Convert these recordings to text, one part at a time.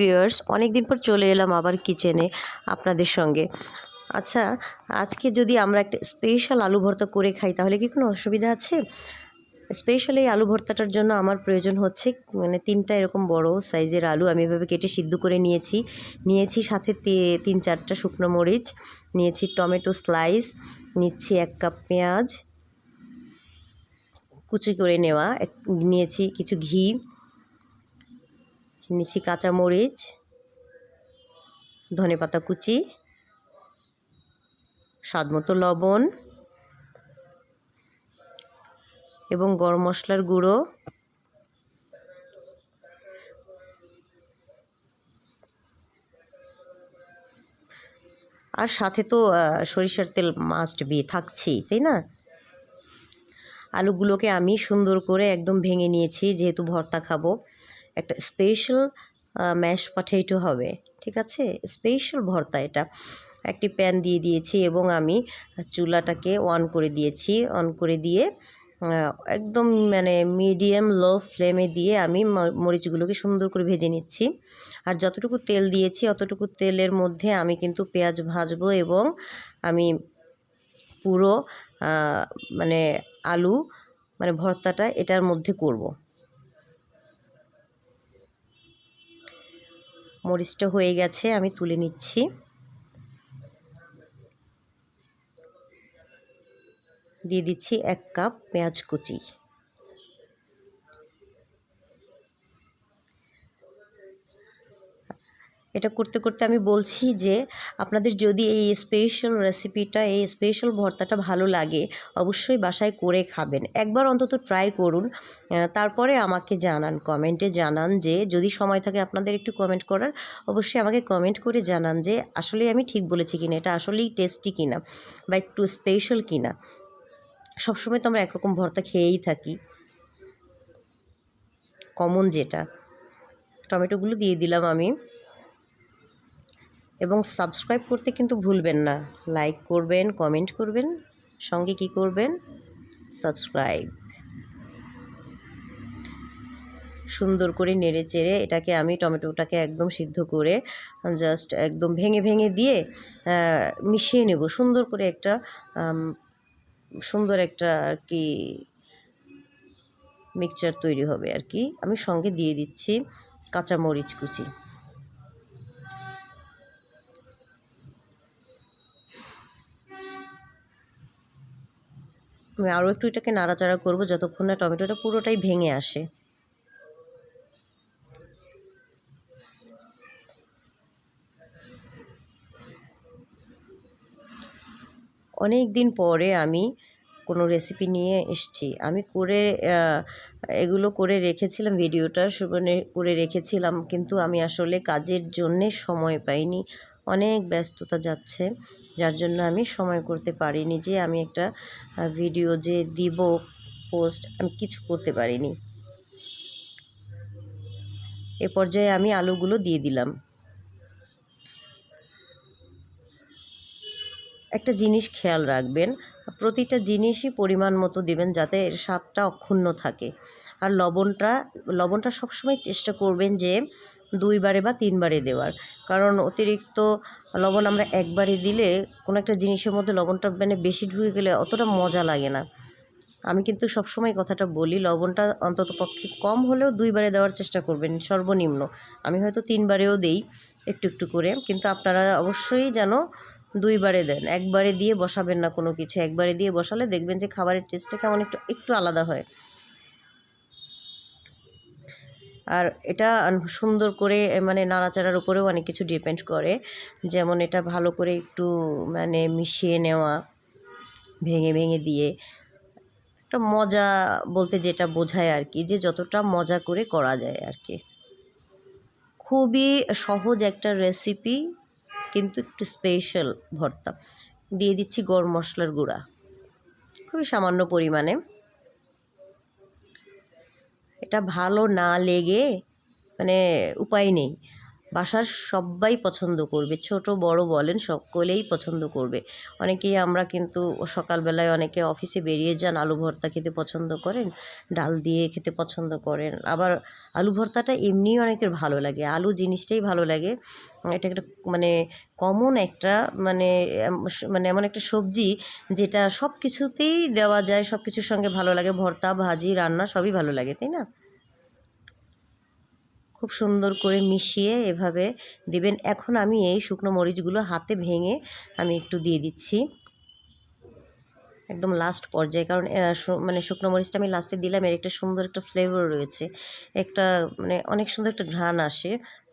Viewers অনেক দিন পর চলে এলাম আবার কিচেনে আপনাদের সঙ্গে। আচ্ছা আজকে যদি আমরা একটা স্পেশাল আলু ভর্তা করে খাই, তাহলে কি কোনো অসুবিধা আছে? স্পেশাল এই আলু ভর্তাটার জন্য আমার প্রয়োজন হচ্ছে মানে তিনটা এরকম বড় সাইজের আলু আমি এভাবে কেটে সিদ্ধ করে নিয়েছি। নিয়েছি সাথে তিন চারটা শুকনো মরিচ, নিয়েছি টমেটো স্লাইস নিচ্ছি এক কাপ পেঁয়াজ, কুচি করে নেওয়া নিয়েছি কিছু ঘি নিচ্ছি কাঁচামরিচ ধনে পাতা কুচি, স্বাদ মতো লবণ এবং গরম মশলার গুঁড়ো। আর সাথে তো সরিষার তেল মাস্ট বি থাকছেই তাই না? আলুগুলোকে আমি সুন্দর করে একদম ভেঙে নিয়েছি, যেহেতু ভর্তা খাব। একটা স্পেশাল ম্যাশ পটেটো হবে, ঠিক আছে? স্পেশাল ভর্তা এটা। একটি প্যান দিয়ে দিয়েছি এবং আমি চুলাটাকে অন করে দিয়েছি। অন করে দিয়ে একদম মানে মিডিয়াম লো ফ্লেমে দিয়ে আমি মরিচগুলোকে সুন্দর করে ভেজে নিচ্ছি। আর যতটুকু তেল দিয়েছি, অতটুকু তেলের মধ্যে আমি কিন্তু পেঁয়াজ ভাজবো এবং আমি পুরো মানে আলু মানে ভর্তাটা এটার মধ্যে করব। মরিচটা হয়ে গেছে আমি তুলে নিচ্ছি। দিয়ে দিচ্ছি এক কাপ পেঁয়াজ কুচি। এটা করতে করতে আমি বলছি যে, আপনাদের যদি এই স্পেশাল রেসিপিটা এই স্পেশাল ভর্তাটা ভালো লাগে, অবশ্যই বাসায় করে খাবেন। একবার অন্তত ট্রাই করুন। তারপরে আমাকে জানান কমেন্টে জানান যে, যদি সময় থাকে আপনাদের একটু কমেন্ট করার, অবশ্যই আমাকে কমেন্ট করে জানান যে, আসলে আমি ঠিক বলেছি কিনা, এটা আসলেই টেস্টি কিনা বা একটু স্পেশাল কিনা। সবসময় তো আমরা একরকম ভর্তা খেয়েই থাকি। কমন যেটা। টমেটোগুলো দিয়ে দিলাম আমি। এবং সাবস্ক্রাইব করতে কিন্তু ভুলবেন না। লাইক করবেন কমেন্ট করবেন, সঙ্গে কি করবেন? সাবস্ক্রাইব সুন্দর করে নেড়ে চেড়ে এটাকে আমি টমেটোটাকে একদম সিদ্ধ করে জাস্ট একদম ভেঙে ভেঙে দিয়ে মিশিয়ে নেব। সুন্দর করে একটা সুন্দর একটা আর কি মিক্সচার তৈরি হবে আর কি। আমি সঙ্গে দিয়ে দিচ্ছি কাঁচা মরিচ কুচি। আরও একটু এটাকে নাড়াচাড়া করব যতক্ষণ না টমেটোটা পুরোটাই ভেঙে আসে। অনেক দিন পরে আমি কোনো রেসিপি নিয়ে এসেছি। আমি করে এগুলো করে রেখেছিলাম, ভিডিওটা মানে করে রেখেছিলাম, কিন্তু আমি আসলে কাজের জন্যে সময় পাইনি। অনেক ব্যস্ততা যাচ্ছে। যার জন্য আমি সময় করতে পারিনি যে আমি একটা ভিডিও যে দিব পোস্ট আমি কিছু করতে পারিনি। এ পর্যায়ে আমি আলুগুলো দিয়ে দিলাম। একটা জিনিস খেয়াল রাখবেন, প্রতিটা জিনিসই পরিমাণ মতো দেবেন যাতে এর স্বাদটা অক্ষুণ্ণ থাকে। আর লবণটা লবণটা সবসময় চেষ্টা করবেন যে দুইবারে বা তিনবারে দেওয়ার। কারণ অতিরিক্ত লবণ আমরা একবারে দিলে কোনো একটা জিনিসের মধ্যে লবণটা মানে বেশি ঢুকে গেলে অতটা মজা লাগে না। আমি কিন্তু সবসময় কথাটা বলি, লবণটা অন্তত পক্ষে কম হলেও দুইবারে দেওয়ার চেষ্টা করবেন, সর্বনিম্ন। আমি হয়তো তিনবারেও দেই, একটু একটু করে। কিন্তু আপনারা অবশ্যই যেন দুইবারে দেন। একবারে দিয়ে বসাবেন না কোনো কিছু। একবারে দিয়ে বসালে দেখবেন যে খাবারের টেস্টটা কেমন একটু একটু আলাদা হয়। আর এটা সুন্দর করে মানে নাড়াচাড়ার উপরেও অনেক কিছু ডিপেন্ড করে। যেমন এটা ভালো করে একটু মানে মিশিয়ে নেওয়া, ভেঙে ভেঙে দিয়ে। একটা মজা বলতে যেটা বোঝায় আর কি, যে যতটা মজা করে করা যায় আর কি। খুবই সহজ একটা রেসিপি কিন্তু একটু স্পেশাল ভর্তা। দিয়ে দিচ্ছি গরম মশলার গুঁড়া। খুবই সামান্য পরিমাণে। এটা ভালো না লেগে মানে উপায় নেই। বাসার সবাই পছন্দ করবে। ছোট, বড় বলেন, সকলেই পছন্দ করবে। অনেকেই আমরা কিন্তু সকালবেলায় অনেকে অফিসে বেরিয়ে যান, আলু ভর্তা খেতে পছন্দ করেন, ডাল দিয়ে খেতে পছন্দ করেন। আবার আলু ভর্তাটা এমনিই অনেকের ভালো লাগে। আলু জিনিসটাই ভালো লাগে। এটা একটা মানে কমন একটা মানে মানে এমন একটা সবজি যেটা সব কিছুতেই দেওয়া যায় সব কিছুর সঙ্গে ভালো লাগে। ভর্তা, ভাজি, রান্না সবই ভালো লাগে, তাই না? খুব সুন্দর করে মিশিয়ে এভাবে দিবেন। এখন আমি এই শুকনো মরিচগুলো হাতে ভেঙে আমি একটু দিয়ে দিচ্ছি। একদম লাস্ট পর্যায়ে, কারণ মানে শুকনো মরিচটা আমি লাস্টে দিলাম, এর একটা সুন্দর একটা ফ্লেভার রয়েছে। একটা মানে অনেক সুন্দর একটা ঘ্রাণ আসে,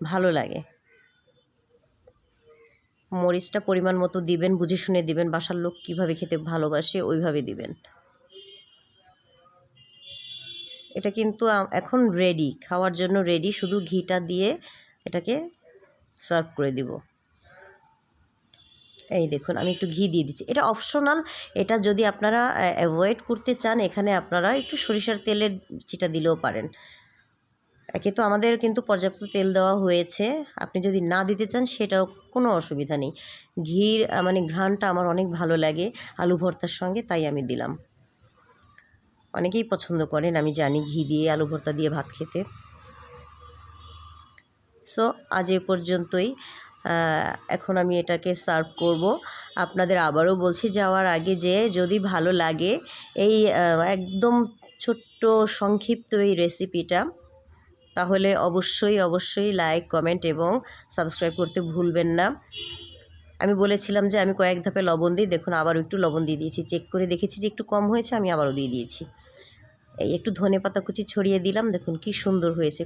ভালো লাগে। মরিচটা পরিমাণ মতো দিবেন, বুঝে শুনে দিবেন, বাসার লোক কীভাবে খেতে ভালোবাসে, ওইভাবে দিবেন। এটা কিন্তু এখন রেডি খাওয়ার জন্য রেডি শুধু ঘিটা দিয়ে এটাকে সার্ভ করে দিব। এই দেখুন, আমি একটু ঘি দিয়ে দিচ্ছি। এটা অপশনাল এটা যদি আপনারা অ্যাভয়েড করতে চান, এখানে আপনারা একটু সরিষার তেলের চিটা দিলেও পারেন। একে তো আমাদের কিন্তু পর্যাপ্ত তেল দেওয়া হয়েছে। আপনি যদি না দিতে চান, সেটাও কোনো অসুবিধা নেই। ঘির মানে ঘ্রাণটা আমার অনেক ভালো লাগে, আলু ভর্তার সঙ্গে, তাই আমি দিলাম। অনেকেই পছন্দ করেন। আমি জানি ঘি দিয়ে, আলু ভর্তা দিয়ে ভাত খেতে। সো আজ এ পর্যন্তই। এখন আমি এটাকে সার্ভ করব। আপনাদের আবারও বলছি যাওয়ার আগে যে, যদি ভালো লাগে এই একদম ছোট্ট সংক্ষিপ্ত এই রেসিপিটা তাহলে অবশ্যই অবশ্যই লাইক কমেন্ট এবং সাবস্ক্রাইব করতে ভুলবেন না। আমি বলেছিলাম যে আমি কয়েক ধাপে লবণ দিই, দেখুন আবারও একটু লবণ দিয়ে দিয়েছি। চেক করে দেখেছি যে একটু কম হয়েছে, আমি আবারও দিয়ে দিয়েছি। এই একটু ধনে পাতা কুচি ছড়িয়ে দিলাম, দেখুন কি সুন্দর হয়েছে।